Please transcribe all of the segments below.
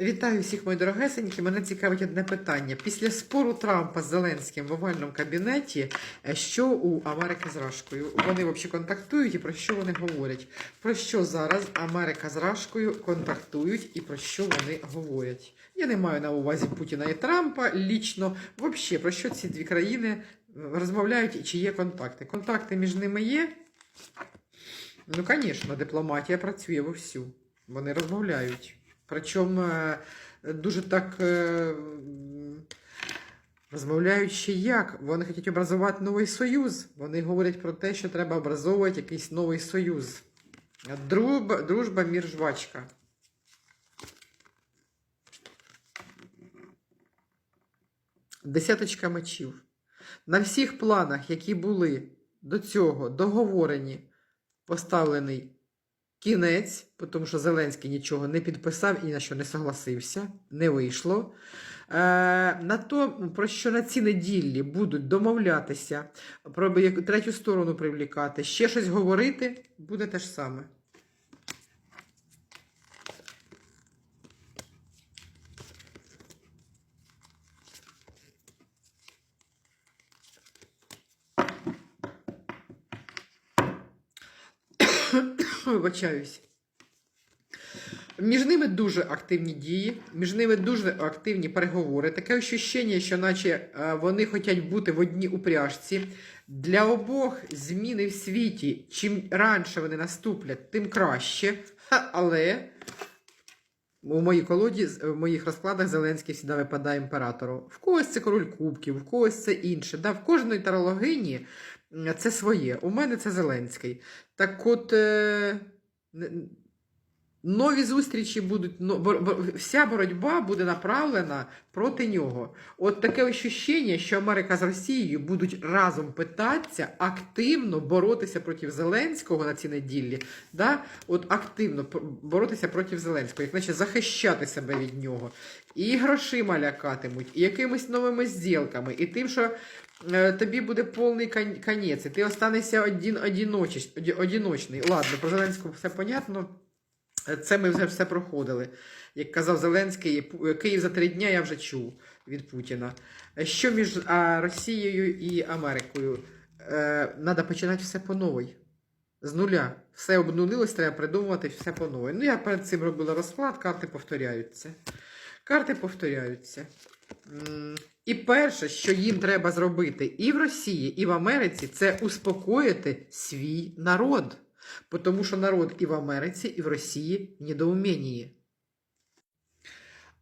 Вітаю всіх, мої дорогесенькі. Мене цікавить одне питання. Після спору Трампа з Зеленським в овальному кабінеті, е, що у Америки з Рашкою? Вони взагалі контактують і про що вони говорять? Про що зараз Америка з Рашкою контактують і про що вони говорять? Я не маю на увазі Путіна і Трампа лічно. Взагалі, про що ці дві країни розмовляють і чи є контакти? Контакти між ними є? Ну, звісно, дипломатія працює вовсю. Вони розмовляють. Причому е, дуже так м, розмовляють ще як. Вони хочуть образувати новий союз. Вони говорять про те, що треба образовувати якийсь новий союз. Дружба, дружба мір жвачка. Десяточка мечів. На всіх планах, які були до цього договорені, поставлений кінець, тому що Зеленський нічого не підписав і на що не согласився, не вийшло. Е, на то, про що на ці неділі будуть домовлятися, про третю сторону привлікати, ще щось говорити, буде те ж саме. Вибачаюсь. Між ними дуже активні дії, між ними дуже активні переговори. Таке ощущення, що наче е, вони хочуть бути в одній упряжці. Для обох зміни в світі, чим раніше вони наступлять, тим краще. Але у моїй колоді, в моїх розкладах Зеленський завжди випадає імператору. В когось це король кубків, в когось це інше. Да? В кожної тарологині це своє. У мене це Зеленський. Так от. Е... Нові зустрічі будуть, вся боротьба буде направлена проти нього. От таке ощущення, що Америка з Росією будуть разом питатися, активно боротися проти Зеленського на ці неділі. Да? От активно боротися проти Зеленського, як наче захищати себе від нього. І грошима лякатимуть, і якимись новими зділками, і тим, що тобі буде повний кон- конець, і ти останешся один, одиночиш, оді- одиночний. Ладно, про Зеленського все понятно. Це ми вже все проходили. Як казав Зеленський, Київ за три дня я вже чув від Путіна. Що між Росією і Америкою? Е, Надо починати все по новій. З нуля. Все обнулилось, треба придумувати все по новій. Ну, я перед цим робила розклад, карти повторяються. Карти повторяються. І перше, що їм треба зробити і в Росії, і в Америці, це успокоїти свій народ. Потому що народ і в Америці, і в Росії в.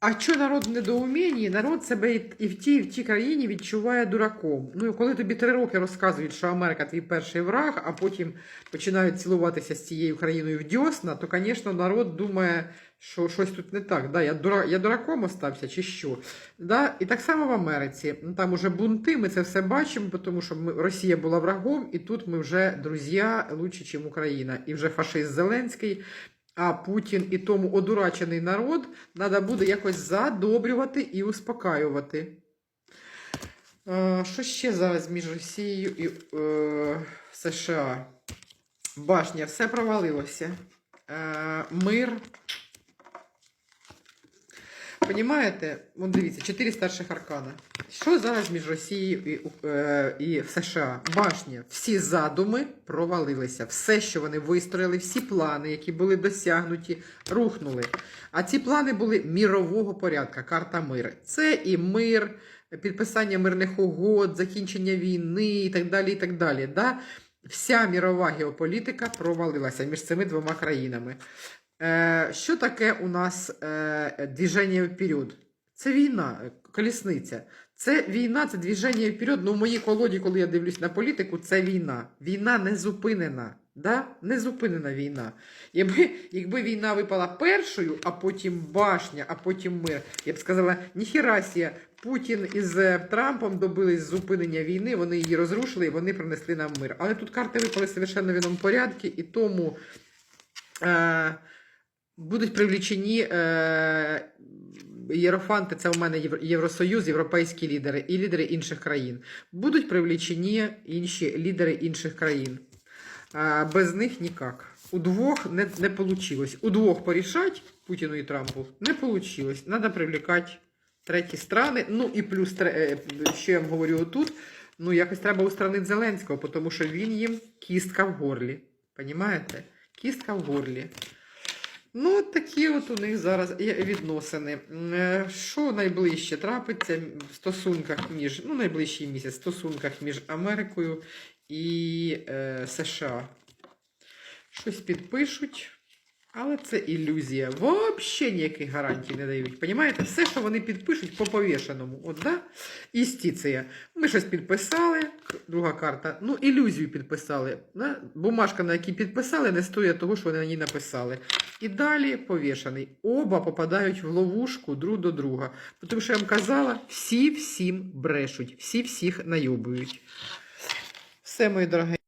А що народ в недоуменії? Народ себе і в тій, і в тій країні відчуває дураком. Ну, і коли тобі три роки розказують, що Америка твій перший враг, а потім починають цілуватися з цією країною в дьосна, то, звісно, народ думає, що щось тут не так. Да, я, дура, я дураком остався чи що. Да? І так само в Америці. Ну, Там уже бунти, ми це все бачимо, тому що ми, Росія була врагом, і тут ми вже друзі лучше, ніж Україна. І вже фашист Зеленський. А Путін і тому одурачений народ треба буде якось задобрювати і успокаювати. Е, що ще зараз між Росією і е, США? Башня, все провалилося. Е, мир. Понімаєте? Вон дивіться, чотири старших аркана. Що зараз між Росією і, е, і США? Башня. Всі задуми провалилися. Все, що вони вистроїли, всі плани, які були досягнуті, рухнули. А ці плани були мірового порядка, карта мир. Це і мир, підписання мирних угод, закінчення війни і так далі. і так далі. Да? Вся мірова геополітика провалилася між цими двома країнами. Е, що таке у нас е, движення вперед? Це війна, е, колісниця. Це війна, це движення вперед. Ну, в моїй колоді, коли я дивлюсь на політику, це війна. Війна не зупинена. Да? Не зупинена війна. Якби, якби війна випала першою, а потім башня, а потім мир, я б сказала, ніхерасія, Путін із Трампом добились зупинення війни, вони її розрушили і вони принесли нам мир. Але тут карти випали совершенно в іному порядку, і тому. Е, будуть привлічені е, єрофанти, це у мене Євросоюз, європейські лідери і лідери інших країн. Будуть привлічені інші лідери інших країн. Е, без них ніяк. У двох не, не вийшло. У двох порішать Путіну і Трампу. Не вийшло. Треба привлекати треті страни. Ну і плюс е, я вам говорю отут. Ну, якось треба устранити Зеленського, тому що він їм кістка в горлі. Понімаєте? Кістка в горлі. Ну, такі от у них зараз відносини. Е, Що найближче трапиться в стосунках між, ну, найближчий місяць, в стосунках між Америкою і е, США? Щось підпишуть, але це ілюзія. Взагалі ніяких гарантій не дають. Понімаєте? Все, що вони підпишуть по повішеному. От, да? Істіція. Ми щось підписали, друга карта. Ну, ілюзію підписали. Да? Бумажка, на якій підписали, не стоїть того, що вони на ній написали. І далі повішаний. Оба попадають в ловушку друг до друга. Тому що я вам казала, всі всім брешуть, всі всіх найобують. Все, мої дорогі.